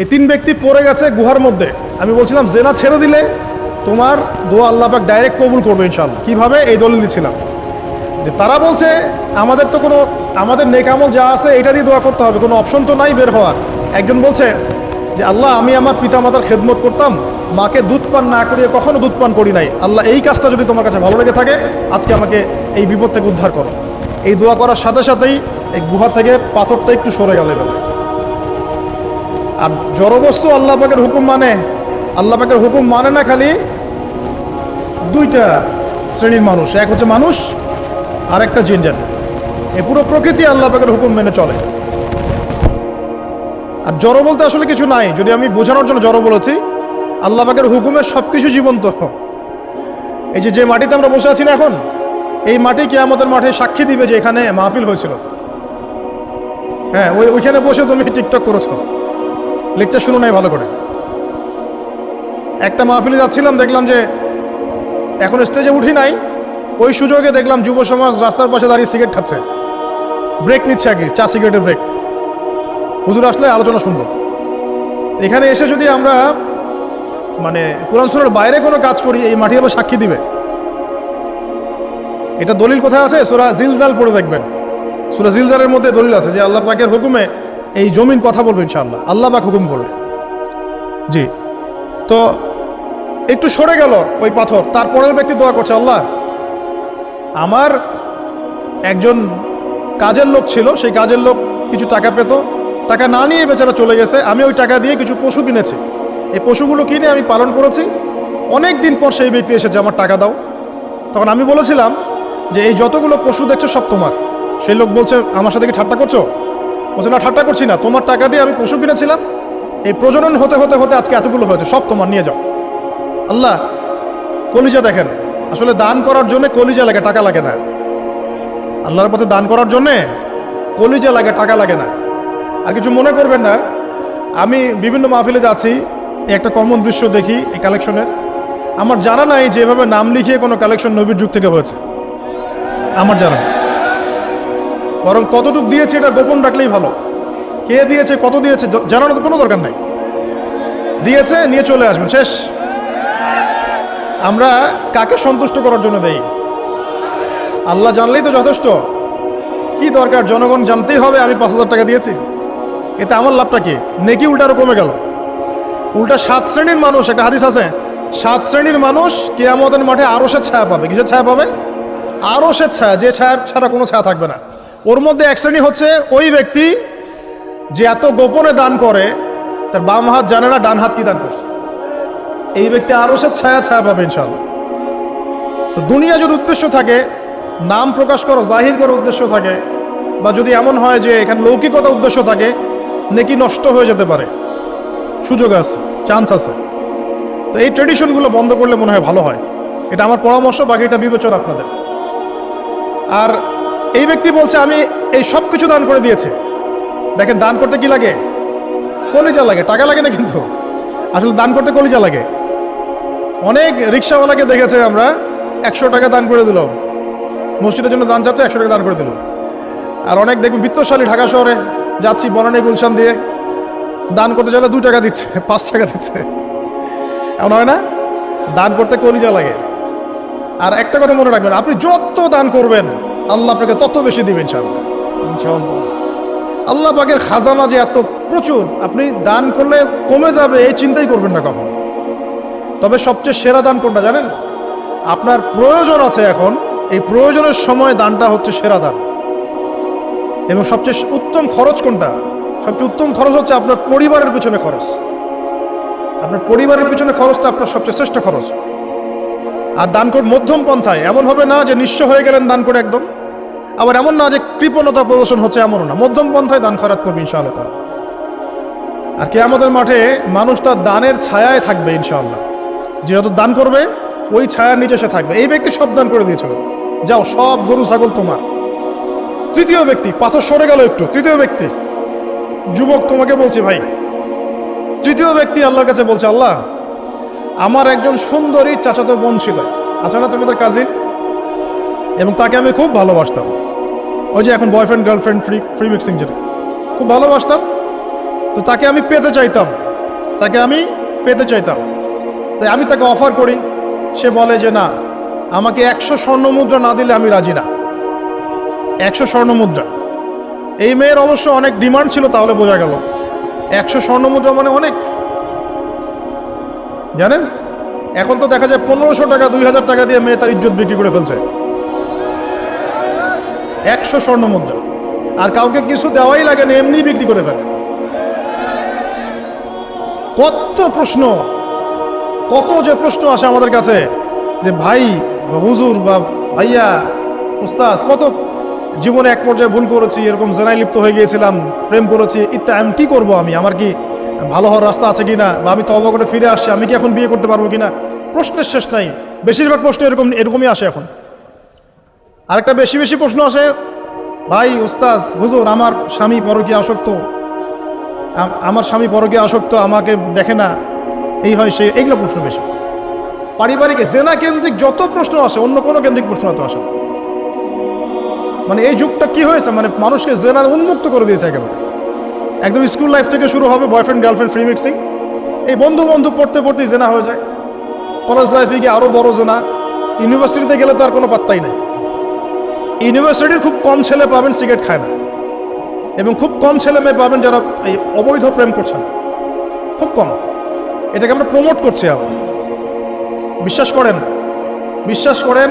এই তিন ব্যক্তি পড়ে গেছে গুহার মধ্যে। আমি বলছিলাম, জেনা ছেড়ে দিলে তোমার দোয়া আল্লাহ পাক ডাইরেক্ট কবুল করবে ইনশাল্লাহ কীভাবে? এই দলিল দিচ্ছিলাম যে তারা বলছে, আমাদের তো কোনো, আমাদের নেকামল যা আছে, এটা দিয়ে দোয়া করতে হবে। কোনো অপশন তো নাই বের হওয়ার। একজন বলছে, যে আল্লাহ, আমি আমার পিতামাতার খেদমত করতাম, মাকে দুধ পান না করিয়ে কখনো দুধ পান করি নাই। আল্লাহ, এই কাজটা যদি তোমার কাছে ভালো লেগে থাকে, আজকে আমাকে এই বিপদ থেকে উদ্ধার করো। এই দোয়া করার সাথে সাথেই এই গুহা থেকে পাথরটা একটু সরে গেল এভাবে আর জড়বস্তু আল্লাহ পাকের হুকুম মানে? আল্লাহ পাকের হুকুম মানে না খালি দুইটা শ্রেণির মানুষ। এক হচ্ছে মানুষ আর একটা জিন জাতি। এ পুরো প্রকৃতি আল্লাহ পাকের হুকুম মেনে চলে। আর জড় বলতে আসলে কিছু নাই। যদি আমি বোঝানোর জন্য জড় বলেছি, আল্লাহ পাকের হুকুমে সব কিছু জীবন্ত। এই যে যে মাটিতে আমরা বসে আছি না এখন, এই মাটি কে আমাদের মাঠে সাক্ষী দিবে যে এখানে মাহফিল হয়েছিল। হ্যাঁ ওই ওইখানে বসে তুমি টিকটক করেছ। লেকচার শুনো নাই ভালো করে। একটা মাহফিলে যাচ্ছিলাম, দেখলাম যে এখন স্টেজে উঠি নাই। ওই সুযোগে দেখলাম যুব সমাজ রাস্তার পাশে দাঁড়িয়ে সিগারেট খাচ্ছে। ব্রেক নিচ্ছে আগে চা সিগারেটের ব্রেক হুজুর আসলে আলোচনা শুনব। এখানে এসে যদি আমরা মানে কোরআন সুরের বাইরে কোনো কাজ করি, এই মাটি আবার সাক্ষী দিবে। এটা দলিল কোথায় আছে? সুরা জিলজাল পড়ে দেখবেন। সুরা জিলজালের মধ্যে দলিল আছে যে আল্লাহ পাকের হুকুমে এই জমিন কথা বলবে ইনশাল্লাহ আল্লাহ পাক হুকুম করবে। জি। তো একটু সরে গেল ওই পাথর, তারপরের ব্যক্তি দোয়া করছে, আল্লাহ, আমার একজন কাজের লোক ছিল, সেই কাজের লোক কিছু টাকা পেত, টাকা না নিয়ে বেচারা চলে গেছে, আমি ওই টাকা দিয়ে কিছু পশু কিনেছি। এই পশুগুলো কিনে আমি পালন করেছি। অনেক দিন পর সেই ব্যক্তি এসেছে, আমার টাকা দাও। তখন আমি বলেছিলাম যে, এই যতগুলো পশু দেখছ সব তোমার। সেই লোক বলছে, আমার সাথে কি ঠাট্টা করছ? বলছে না, ঠাট্টা করছি না, তোমার টাকা দিয়ে আমি পশু কিনেছিলাম। এই প্রজনন হতে হতে হতে আজকে এতগুলো হয়েছে, সব তোমার, নিয়ে যাও। আল্লাহ, কলিজা দেখেন, আসলে দান করার জন্য কলিজা লাগে, টাকা লাগে না। আল্লাহর পথে দান করার জন্যে কলিজা লাগে, টাকা লাগে না। আর কিছু মনে করবেন না, আমি বিভিন্ন মাহফিলে যাচ্ছি একটা কমন দৃশ্য দেখি, এই কালেকশনের আমার জানা নাই যে এভাবে নাম লিখিয়ে কোনো কালেকশন নবীর যুগ থেকে হয়েছে। আমার জানা। বরং কতটুক দিয়েছে এটা গোপন রাখলেই ভালো। কে দিয়েছে, কত দিয়েছে জানানো তো কোনো দরকার নাই। দিয়েছে, নিয়ে চলে আসবেন, শেষ। আমরা কাকে সন্তুষ্ট করার জন্য দেই? আল্লাহ জানলেই তো যথেষ্ট। কি দরকার? জনগণ জানতেই হবে, আমি পাঁচ হাজার টাকা দিয়েছি। এতে আমার লাভটা কি? নেকি উল্টা আরও কমে গেল। উল্টা সাত শ্রেণির মানুষ, একটা হাদিস আছে, সাত শ্রেণির মানুষ কেয়ামতের মাঠে আরও সে ছায়া পাবে। কিসের ছায়া পাবে? আরও সে ছায়া, যে ছায়া ছাড়া কোনো ছায়া থাকবে না। ওর মধ্যে এক শ্রেণি হচ্ছে ওই ব্যক্তি যে এত গোপনে দান করে, তার বাম হাত জানে না, ডান হাত কি দান করছে। এই ব্যক্তি আরসের ছায়া ছায়া পাবে ইনশাল্লাহ তো দুনিয়া যদি উদ্দেশ্য থাকে, নাম প্রকাশ করা, জাহির করার উদ্দেশ্য থাকে, বা যদি এমন হয় যে এখানে লৌকিকতা উদ্দেশ্য থাকে, নেকি নষ্ট হয়ে যেতে পারে। সুযোগ আছে চান্স আছে। তো এই ট্রেডিশনগুলো বন্ধ করলে মনে হয় ভালো হয়। এটা আমার পরামর্শ বাকি এটা বিবেচনা আপনাদের। আর এই ব্যক্তি বলছে, আমি এই সব কিছু দান করে দিয়েছি। দেখেন, দান করতে কি লাগে? কলিজা লাগে, টাকা লাগে না কিন্তু। আসলে দান করতে কলিজা লাগে। অনেক রিক্সাওয়ালাকে দেখেছে আমরা, একশো টাকা দান করে দিল। মসজিদের জন্য দান চাচ্ছে, একশো টাকা দান করে দিল। আর অনেক দেখবেন, বিত্তশালী ঢাকা শহরে যাচ্ছি, বনানী গুলশান দিয়ে। দান করতে চাইলে দু টাকা দিচ্ছে, পাঁচ টাকা দিচ্ছে। এমন হয় না? দান করতে কলিজা লাগে। আর একটা কথা মনে রাখবেন আপনি যত দান করবেন আল্লাহ আপনাকে তত বেশি দিবেন ইনশাআল্লাহ। ইনশাআল্লাহ। আল্লাহ পাকের খাজানা যে এত প্রচুর আপনি দান করলে কমে যাবে এই চিন্তাই করবেন না কখন। তবে সবচেয়ে সেরা দান কোনটা জানেন? আপনার প্রয়োজন আছে এখন এই প্রয়োজনের সময় দানটা হচ্ছে সেরা দান। এবং সবচেয়ে উত্তম খরচ কোনটা? সবচেয়ে উত্তম খরচ হচ্ছে আপনার পরিবারের পিছনে খরচ। আপনার পরিবারের পিছনে খরচটা আপনার সবচেয়ে শ্রেষ্ঠ খরচ। আর দান কর মধ্যম পন্থায়। এমন হবে না যে নিঃস্ব হয়ে গেলেন দান করে একদম। আবার এমন না যে কৃপণতা প্রদর্শন হচ্ছে এমনও না। মধ্যম পন্থায় দান খরাত করবে ইনশাআল্লাহ। আর কে আমাদের মাঠে মানুষ তার দানের ছায়ায় থাকবে ইনশাআল্লাহ। যে যত দান করবে, ওই ছায়ার নিচে সে থাকবে। এই ব্যক্তি সব দান করে দিয়েছিল। যাও, সব গরু, ছাগল তোমার। তৃতীয় ব্যক্তি, পাথর সরে গেল একটু। তৃতীয় ব্যক্তি, যুবক তোমাকে বলছি, ভাই। তৃতীয় ব্যক্তি আল্লাহর কাছে বলছে, আল্লাহ আমার একজন সুন্দরী চাচাতো বোন ছিল। আচ্ছা না, তোমাদের কাজে এবং তাকে আমি খুব ভালোবাসতাম। ওই যে এখন boyfriend girlfriend free free mixing যেটা। খুব ভালোবাসতাম। তো তাকে আমি পেতে চাইতাম। তাকে আমি পেতে চাইতাম। তাই আমি তাকে অফার করি। সে বলে যে, না, আমাকে একশো স্বর্ণ মুদ্রা না দিলে আমি রাজি না। একশো স্বর্ণ মুদ্রা। এই মেয়ের অবশ্য অনেক ডিমান্ড ছিল, তাহলে বোঝা গেল। একশো স্বর্ণ মুদ্রা মানে অনেক জানেন? এখন তো দেখা যায় পনেরোশো টাকা, দুই হাজার টাকা দিয়ে মেয়ে তার ইজ্জত বিক্রি করে ফেলছে। একশো স্বর্ণ মুদ্রা আর কাউকে কিছু দেওয়াই লাগে না এমনি বিক্রি করে ফেলে। কত প্রশ্ন, কত যে প্রশ্ন আসে আমাদের কাছে যে ভাই বা হুজুর বা ভাইয়া উস্তাজ কত জীবনে এক পর্যায়ে ভুল করেছি, এরকম জেনায় লিপ্ত হয়ে গিয়েছিলাম, প্রেম করেছি, ইত্যাদি, আমি কি করব আমি? আমার কি ভালো হওয়ার রাস্তা আছে কিনা বা আমি তবা করে ফিরে আসছি, আমি কি এখন বিয়ে করতে পারব কিনা? প্রশ্নের শেষ নাই। বেশিরভাগ প্রশ্ন এরকম এরকমই আসে এখন। আরেকটা বেশি বেশি প্রশ্ন আসে, ভাই উস্তাজ হুজুর, আমার স্বামী পরকীয় আসক্ত। আমার স্বামী পরকীয় আসক্ত, আমাকে দেখে না। এই হয় সে এইগুলো প্রশ্ন বেশি। পারিবারিক জেনা কেন্দ্রিক যত প্রশ্ন আসে, অন্য কোনো কেন্দ্রিক প্রশ্ন হয়তো আসে মানে এই যুগটা কি হয়েছে? মানে মানুষকে জেনার উন্মুক্ত করে দিয়েছে একেবারে। একদম স্কুল লাইফ থেকে শুরু হবে বয়ফ্রেন্ড গার্লফ্রেন্ড ফ্রি মিক্সিং এই বন্ধু বন্ধু পড়তে পড়তেই জেনা হয়ে যায়। কলেজ লাইফে গিয়ে আরও বড় জেনা। ইউনিভার্সিটিতে গেলে তো আর কোনো পাত্তাই নাই। ইউনিভার্সিটির খুব কম ছেলে পাবেন সিগারেট খায় না। এবং খুব কম ছেলে মেয়ে পাবেন যারা এই অবৈধ প্রেম করছেন। খুব কম। এটাকে আমরা প্রমোট করছি আবার। বিশ্বাস করেন বিশ্বাস করেন,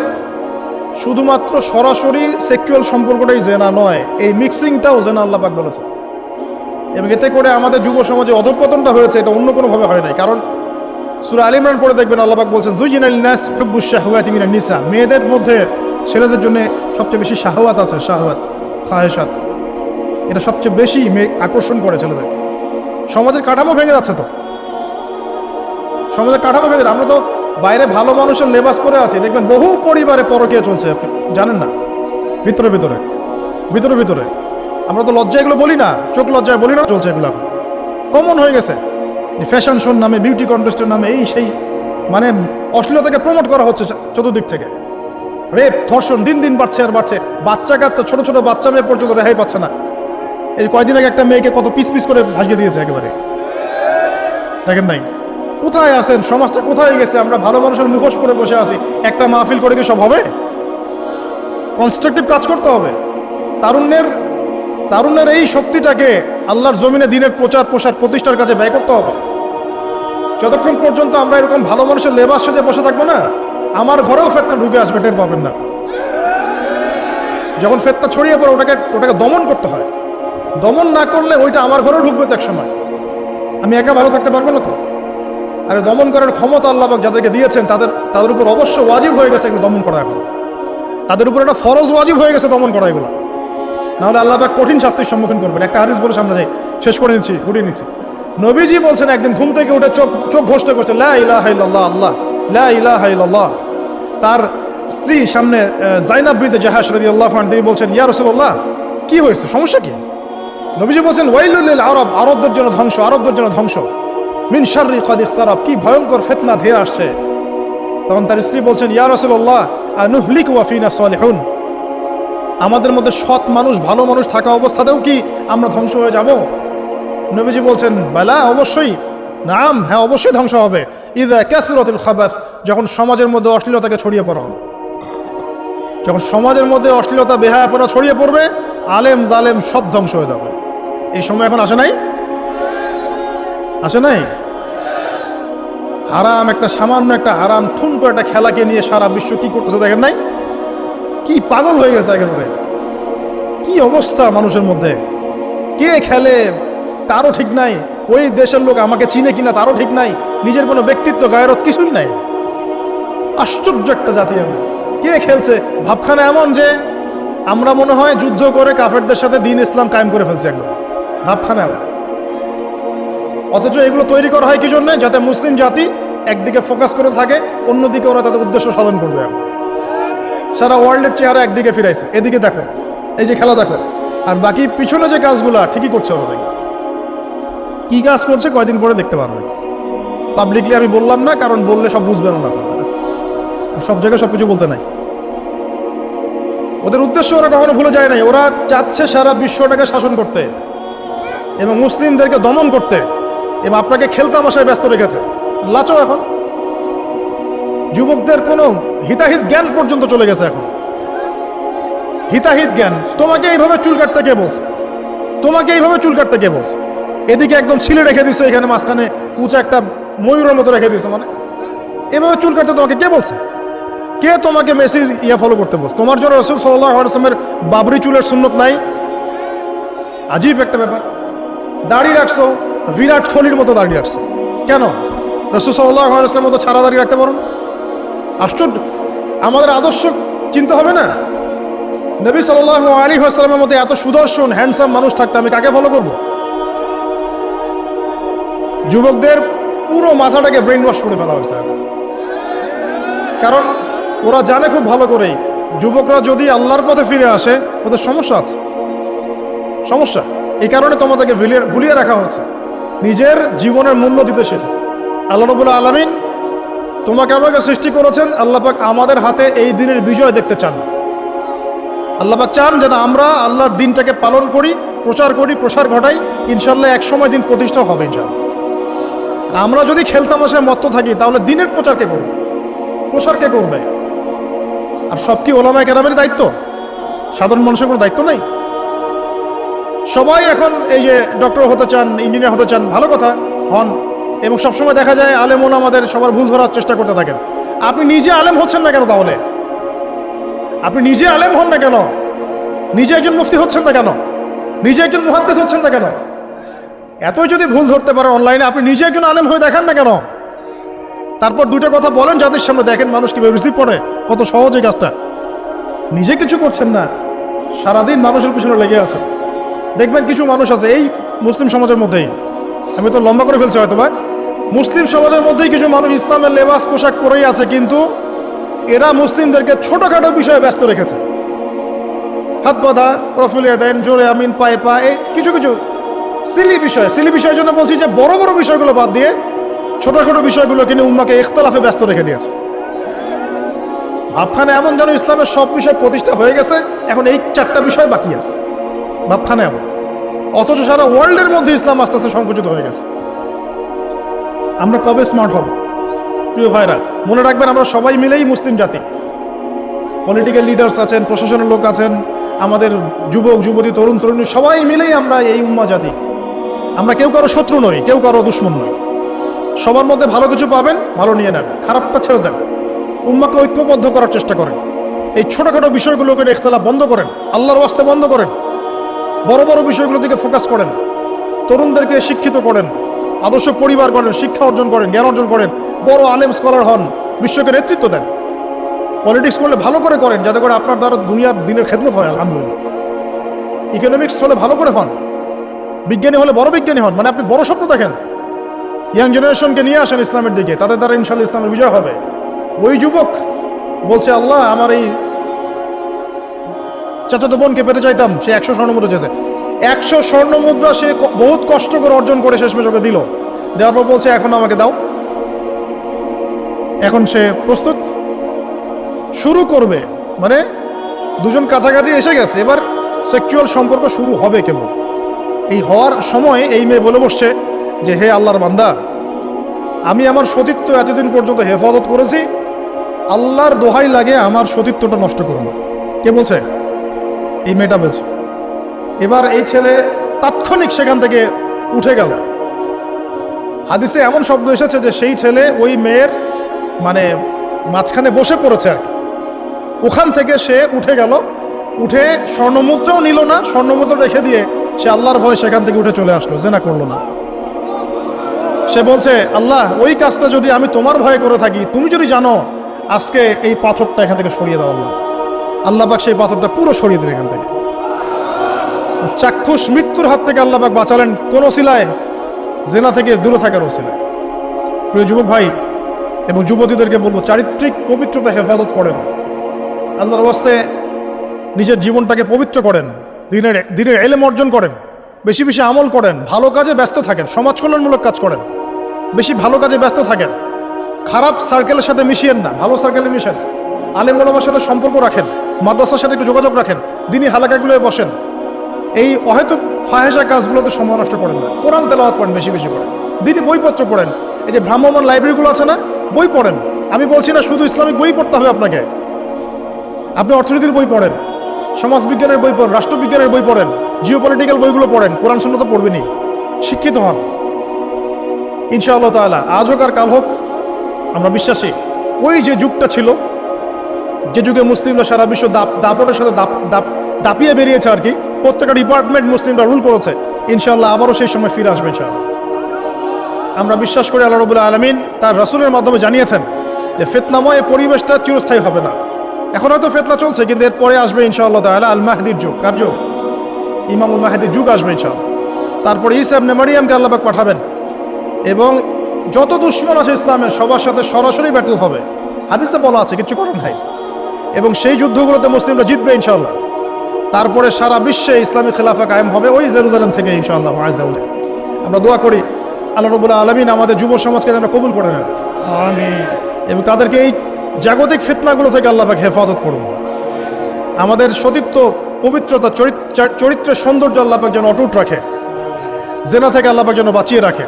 শুধুমাত্র সরাসরি সেক্সুয়াল সম্পর্কটাই জেনা নয়, এই মিক্সিংটাও জেনা আল্লাপাক বলেছে এবং এতে করে আমাদের যুব সমাজে অধঃপতনটা হয়েছে, এটা অন্য কোনোভাবে হয় নাই। কারণ সুরা আল ইমরান দেখবেন আল্লাপাক বলছেন জুইন আল নাস মিনান নিসা। মেয়েদের মধ্যে, ছেলেদের জন্য সবচেয়ে বেশি শাহওয়াত আছে, শাহওয়াত খাহেসাত এটা সবচেয়ে বেশি মেয়ে আকর্ষণ করে ছেলেদের। সমাজের কাঠামো ভেঙে যাচ্ছে তো। সমাজের কাঠামো ভেঙে আমরা তো বাইরে ভালো মানুষের লেবাস পরে আছি, দেখবেন বহু পরিবারে পরকীয়া চলছে, জানেন না? ভিতরে ভিতরে। ভিতরে ভিতরে। আমরা তো লজ্জা এগুলো বলি না, চোখ লজ্জায় বলি না, চলছে এগুলো এখন। কমন হয়ে গেছে। ফ্যাশন শোর নামে বিউটি কন্টেস্টের নামে, এই সেই মানে অশ্লীলতাকে প্রমোট করা হচ্ছে চতুর্দিক থেকে। রেপ ধর্ষণ, দিন দিন বাড়ছে আর বাড়ছে। বাচ্চা কাচ্চা, ছোট ছোট বাচ্চা মেয়ে পর্যন্ত রেহাই পাচ্ছে না। এই কয়দিন আগে একটা মেয়েকে কত পিস পিস করে ভাসিয়ে দিয়েছে একেবারে। দেখেন নাই? কোথায় আছেন? সমাজটা কোথায় গেছে? আমরা ভালো মানুষের মুখোশ করে বসে আছি। একটা মাহফিল করে কি সব হবে? কনস্ট্রাকটিভ কাজ করতে হবে। তারুণ্যের তারুণ্যের এই শক্তিটাকে আল্লাহর জমিনে দিনের প্রচার, প্রসার, প্রতিষ্ঠার কাছে ব্যয় করতে হবে। যতক্ষণ পর্যন্ত আমরা এরকম ভালো মানুষের লেবাস সাজে বসে থাকব না, আমার ঘরেও ফেতনা ঢুকে আসবে, টের পাবেন না। যখন ফেতনা ছড়িয়ে পড়ে, ওটাকে ওটাকে দমন করতে হয়। দমন না করলে ওইটা আমার ঘরেও ঢুকবে তো এক সময় আমি একা ভালো থাকতে পারব না তো? আরে দমন করার ক্ষমতা আল্লাহ পাক যাদেরকে দিয়েছেন, তাদের তাদের উপর অবশ্য ওয়াজিব হয়ে গেছে এগুলো দমন করা এখন। তাদের উপর একটা ফরজ ওয়াজিব হয়ে গেছে দমন করা এগুলো। নাহলে আল্লাহবাক কঠিন শাস্তির সম্মুখীন করবেন। একটা হাদিস বলে সামনে যাই। শেষ করে নিচ্ছি উঠিয়ে নিচ্ছি। নবীজি বলছেন একদিন ঘুম থেকে উঠে চোখ চোখ ঘষতে করছে লা আল্লাহ লা ইলাহা ইল্লাল্লাহ। তার স্ত্রী সামনে আহ, জাইনাব বিনতে জাহাজ রাদিয়াল্লাহু আনহা তিনি বলছেন ইয়া রাসূলুল্লাহ কি হয়েছে? সমস্যা কি? নবীজি বলছেন ওয়াইলুল আরব আরবদের জন্য ধ্বংস আরবদের জন্য ধ্বংস। মিন শাররি কদ ইখতারাব কি ভয়ঙ্কর ফিতনা ধেয়ে আসছে। তখন তার স্ত্রী বলছেন ইয়া রাসূলুল্লাহ আনুহলিক ওয়া ফিনা সালিহুন। আমাদের মধ্যে সৎ মানুষ, ভালো মানুষ থাকা অবস্থাতেও কি আমরা ধ্বংস হয়ে যাব? নবীজি বলছেন, বেলা, অবশ্যই। নাম হ্যাঁ অবশ্যই ধ্বংস হবে। ইদা ক্যাসুরতুল খাবাস, যখন সমাজের মধ্যে অশ্লীলতাকে ছড়িয়ে পড়া। যখন সমাজের মধ্যে অশ্লীলতা, বেহায়াপনা ছড়িয়ে পড়বে, আলেম জালেম সব ধ্বংস হয়ে যাবে। এই সময় এখন আসে নাই? আসে নাই? হারাম একটা, সামান্য একটা, হারাম ঠুনকো একটা খেলাকে নিয়ে সারা বিশ্ব কি করতেছে দেখেন নাই? কি পাগল হয়ে গেছে একেবারে। কি অবস্থা মানুষের মধ্যে? কে খেলে? তারও ঠিক নাই। ওই দেশের লোক আমাকে চিনে কিনা তারও ঠিক নাই। নিজের কোনো ব্যক্তিত্ব গায়রত কিছুই নাই। আশ্চর্য একটা জাতি কে খেলছে? ভাবখানা এমন যে আমরা মনে হয় যুদ্ধ করে কাফেরদের সাথে দিন ইসলাম কায়েম করে ফেলছে একদম। ভাবখানা এমন। অথচ এগুলো তৈরি করা হয় কি জন্য যাতে মুসলিম জাতি একদিকে ফোকাস করে থাকে, অন্যদিকে ওরা তাদের উদ্দেশ্য সাধন করবে। সারা ওয়ার্ল্ডের চেহারা একদিকে ফিরাইছে। এদিকে দেখো। এই যে খেলা দেখো। আর বাকি পিছনে যে কাজগুলো, ঠিকই করছে ওরা দেখো কি কাজ করছে কয়দিন পরে দেখতে পারবে। পাবলিকলি আমি বললাম না, কারণ বললে সব বুঝবেন না আপনারা। সব জায়গায় সব কিছু বলতে নাই। ওদের উদ্দেশ্য ওরা কখনো ভুলে যায় নাই। ওরা চাচ্ছে সারা বিশ্বটাকে শাসন করতে এবং মুসলিমদেরকে দমন করতে। এবং আপনাকে খেলতামাশায় ব্যস্ত রেখেছে। লাচো এখন। যুবকদের কোনো হিতাহিত জ্ঞান পর্যন্ত চলে গেছে এখন। হিতাহিত জ্ঞান। তোমাকে এইভাবে চুল কাটতে কে বলছে? তোমাকে এইভাবে চুল কাটতে কে বলছে? এদিকে একদম ছিলে রেখে দিছো, এখানে মাঝখানে উঁচা একটা ময়ূরের মতো রেখে দিছো মানে। এভাবে চুল কাটতে তোমাকে কে বলছে? কে তোমাকে মেসির ইয়া ফলো করতে বলছে? তোমার জন্য রসুল সাল্লাহ বাবরি চুলের সুন্নত নাই? আজীব একটা ব্যাপার। দাড়ি রাখছো, বিরাট কোহলির মতো দাড়ি রাখছো। কেন? রসুল সাল্লাহ মতো ছাড়া দাড়ি রাখতে পারো না? আশ্চর্য। আমাদের আদর্শ চিন্তা হবে না? নবী সাল্লাহ আলী আসসালামের মধ্যে এত সুদর্শন হ্যান্ডসাম মানুষ থাকতে আমি কাকে ফলো করব? যুবকদের পুরো মাথাটাকে ব্রেন ওয়াশ করে ফেলা হয়েছে। কারণ ওরা জানে খুব ভালো করেই, যুবকরা যদি আল্লাহর পথে ফিরে আসে, ওদের সমস্যা আছে। সমস্যা। এই কারণে তোমাদেরকে ভুলিয়ে রাখা হচ্ছে। নিজের জীবনের মূল্য দিতে শেখো। আল্লাহ রবুল্লা আলমিন তোমাকে আমাকে সৃষ্টি করেছেন, আল্লাহ পাক আমাদের হাতে এই দিনের বিজয় দেখতে চান। আল্লাহ পাক চান যেন আমরা আল্লাহর দিনটাকে পালন করি, প্রচার করি, প্রসার ঘটাই। ইনশাল্লাহ এক সময় দিন প্রতিষ্ঠা হবে ইনশাল্লাহ। আমরা যদি খেলতাম খেলতামাশায় মত্ত থাকি, তাহলে দিনের প্রচার কে করবে? প্রসার কে করবে? আর সব কি ওলামায় কেরামের দায়িত্ব? সাধারণ মানুষের কোনো দায়িত্ব নেই? সবাই এখন এই যে ডক্টর হতে চান, ইঞ্জিনিয়ার হতে চান, ভালো কথা, হন। এবং সবসময় দেখা যায় আলেম আমাদের সবার ভুল ধরার চেষ্টা করতে থাকেন। আপনি নিজে আলেম হচ্ছেন না কেন তাহলে? আপনি নিজে আলেম হন না কেন? নিজে একজন মুফতি হচ্ছেন না কেন? নিজে একজন মুহাদ্দেস হচ্ছেন না কেন? এতই যদি ভুল ধরতে পারেন অনলাইনে, আপনি নিজে একজন আলেম হয়ে দেখান না কেন? তারপর দুটো কথা বলেন, যাদের সামনে দেখেন মানুষ কীভাবে রিসিভ করে, কত সহজে কাজটা। নিজে কিছু করছেন না, সারাদিন মানুষের পিছনে লেগে আছে দেখবেন কিছু মানুষ আছে, এই মুসলিম সমাজের মধ্যেই। আমি তো লম্বা করে ফেলছি হয়তো বা মুসলিম সমাজের মধ্যেই কিছু মানুষ ইসলামের লেবাস পোশাক পরেই আছে, কিন্তু এরা মুসলিমদেরকে ছোটখাটো বিষয়ে ব্যস্ত রেখেছে। হাত বাঁধা রফুলিয়া দেন জোরে আমিন, পায়ে পা, এই কিছু কিছু সিলি বিষয়। সিলি বিষয়ের জন্য বলছি যে বড় বড় বিষয়গুলো বাদ দিয়ে ছোটখাটো বিষয়গুলোকে নিয়ে উম্মাকে ইখতলাফে ব্যস্ত রেখে দিয়েছে। ভাবখানে এমন যেন ইসলামের সব বিষয় প্রতিষ্ঠা হয়ে গেছে, এখন এই চারটা বিষয় বাকি আছে। ভাবখানে এমন। অথচ সারা ওয়ার্ল্ডের মধ্যে ইসলাম আস্তে আস্তে সংকুচিত হয়ে গেছে। আমরা কবে স্মার্ট হব? প্রিয় ভাইরা, মনে রাখবেন আমরা সবাই মিলেই মুসলিম জাতি। পলিটিক্যাল লিডার্স আছেন, প্রশাসনের লোক আছেন, আমাদের যুবক, যুবতী, তরুণ, তরুণী, সবাই মিলেই আমরা এই উম্মা জাতি। আমরা কেউ কারও শত্রু নই, কেউ কারও দুশ্মন নই। সবার মধ্যে ভালো কিছু পাবেন, ভালো নিয়ে নেন খারাপটা ছেড়ে দেন। উম্মাকে ঐক্যবদ্ধ করার চেষ্টা করেন। এই ছোটখাটো বিষয়গুলোকে ইখতলাফ বন্ধ করেন, আল্লাহর ওয়াস্তে বন্ধ করেন। বড় বড় বিষয়গুলো দিকে ফোকাস করেন। তরুণদেরকে শিক্ষিত করেন। আদর্শ পরিবার করেন শিক্ষা অর্জন করেন, জ্ঞান অর্জন করেন, বড় আলেম স্কলার হন, বিশ্বকে নেতৃত্ব দেন। পলিটিক্স করলে ভালো করে করেন, যাতে করে আপনার দ্বারা দুনিয়ার দিনের খেদমত হয়, আলহামদুলিল্লাহ। ইকোনমিক্স হলে ভালো করে হন। বিজ্ঞানী হলে বড় বিজ্ঞানী হন মানে আপনি বড় স্বপ্ন দেখেন। ইয়াং জেনারেশনকে নিয়ে আসেন ইসলামের দিকে তাদের দ্বারা ইনশাল্লাহ ইসলামের বিজয় হবে। ওই যুবক বলছে, আল্লাহ, আমার এই চাচাতো বোনকে পেতে চাইতাম, সে একশো স্বর্ণ মুদ্রা চেয়েছে। একশো স্বর্ণ মুদ্রা সে বহুত কষ্ট করে অর্জন করে শেষমেশ ওকে দিল। দেওয়ার পর বলছে, এখন আমাকে দাও। এখন সে প্রস্তুত। শুরু করবে। মানে দুজন কাছাকাছি এসে গেছে। এবার সেক্সুয়াল সম্পর্ক শুরু হবে কেবল। এই হওয়ার সময় এই মেয়ে বলে বসছে যে, হে আল্লাহর বান্দা, আমি আমার সতীত্ব এতদিন পর্যন্ত হেফাজত করেছি। আল্লাহর দোহাই লাগে আমার সতীত্বটা নষ্ট করুন। কে বলছে? এই মেয়েটা বলছে। এবার এই ছেলে তাৎক্ষণিক সেখান থেকে উঠে গেল। হাদিসে এমন শব্দ এসেছে যে সেই ছেলে ওই মেয়ের মানে মাঝখানে বসে পড়েছে আর ওখান থেকে সে উঠে গেল। উঠে স্বর্ণমুদ্রাও নিল না, স্বর্ণমুদ্র রেখে দিয়ে সে আল্লাহর ভয় সেখান থেকে উঠে চলে আসলো, জেনা করল না। সে বলছে, আল্লাহ, ওই কাজটা যদি আমি তোমার ভয়ে করে থাকি, তুমি যদি জানো, আজকে এই পাথরটা এখান থেকে সরিয়ে দাও আল্লাহ। আল্লাহ পাক সেই পাথরটা পুরো সরিয়ে দিলেন এখান থেকে। চাক্ষুষ মৃত্যুর হাত থেকে আল্লাহ পাক বাঁচালেন কোন ওসিলায়? জেনা থেকে দূরে থাকার ওসিলায়। প্রিয় যুবক ভাই এবং যুবতীদেরকে বলব, চারিত্রিক পবিত্রতা হেফাজত করেন। আল্লাহর ওয়াস্তে নিজের জীবনটাকে পবিত্র করেন, দিনের দিনের এলেম অর্জন করেন, বেশি বেশি আমল করেন, ভালো কাজে ব্যস্ত থাকেন, সমাজ কল্যাণমূলক কাজ করেন, বেশি ভালো কাজে ব্যস্ত থাকেন, খারাপ সার্কেলের সাথে মিশিয়েন না, ভালো সার্কেলে মিশেন, আলেম ওলামার সাথে সম্পর্ক রাখেন, মাদ্রাসার সাথে একটু যোগাযোগ রাখেন দিনই হালাকাগুলোয় বসেন এই অহেতুক ফাহেসা কাজগুলোতে সময় নষ্ট করেন না। কোরআন তেলাওয়াত করেন, বেশি বেশি করে দিনই বইপত্র পড়েন। এই যে ভ্রাম্যমান লাইব্রেরিগুলো আছে না, বই পড়েন। আমি বলছি না শুধু ইসলামিক বই পড়তে হবে আপনাকে। আপনি অর্থনীতির বই পড়েন, সমাজবিজ্ঞানের বই পড়েন, রাষ্ট্রবিজ্ঞানের বই পড়েন জিও পলিটিক্যাল বইগুলো পড়েন, কোরআন শূন্য তো পড়বেনই। শিক্ষিত হন। ইনশাআল্লাহ তাআলা আজ হোক আর কাল হোক, আমরা বিশ্বাসী। ওই যে যুগটা ছিল, যে যুগে মুসলিমরা সারা বিশ্ব দাপ দাপটের সাথে দাপ দাপ দাপিয়ে বেরিয়েছে আর কি প্রত্যেকটা ডিপার্টমেন্ট মুসলিমরা রুল করেছে। ইনশাল্লাহ আবারও সেই সময় ফিরে আসবে ইনশাআল্লাহ। আমরা বিশ্বাস করি আল্লাহ রবুল্লাহ আলমিন তার রসুলের মাধ্যমে জানিয়েছেন যে ফেতনাময় পরিবেশটা চিরস্থায়ী হবে না। এখন হয়তো ফেতনা চলছে, কিন্তু এরপরে আসবে ইনশাআল্লাহ তাহলে আল মাহদির যুগ। কার যুগ? ইমামুল মাহাদির যুগ আসবে ইনশাআল্লাহ। তারপরে ইসাব নেমারিয়ামকে আল্লাহবাক পাঠাবেন। এবং যত দুশ্মন আছে ইসলামের, সবার সাথে সরাসরি ব্যাটল হবে। হাদিসে বলা আছে, কিছু করেন ভাই এবং সেই যুদ্ধগুলোতে মুসলিমরা জিতবে ইনশাআল্লাহ। তারপরে সারা বিশ্বে ইসলামী খেলাফা কায়েম হবে ওই জেরুজালেম থেকে ইনশাআল্লাহ আজাউলে আমরা দোয়া করি আল্লাহ রবুল্লাহ আলমিন আমাদের যুব সমাজকে যেন কবুল করে নেন। আমি এবং তাদেরকে এই জাগতিক ফিতনাগুলো থেকে আল্লাহ পাক হেফাজত করুন। আমাদের সতীত্ব পবিত্রতা চরিত- চরিত্রের সৌন্দর্য আল্লাহ পাক যেন অটুট রাখে। জেনা থেকে আল্লাহ পাক যেন বাঁচিয়ে রাখে।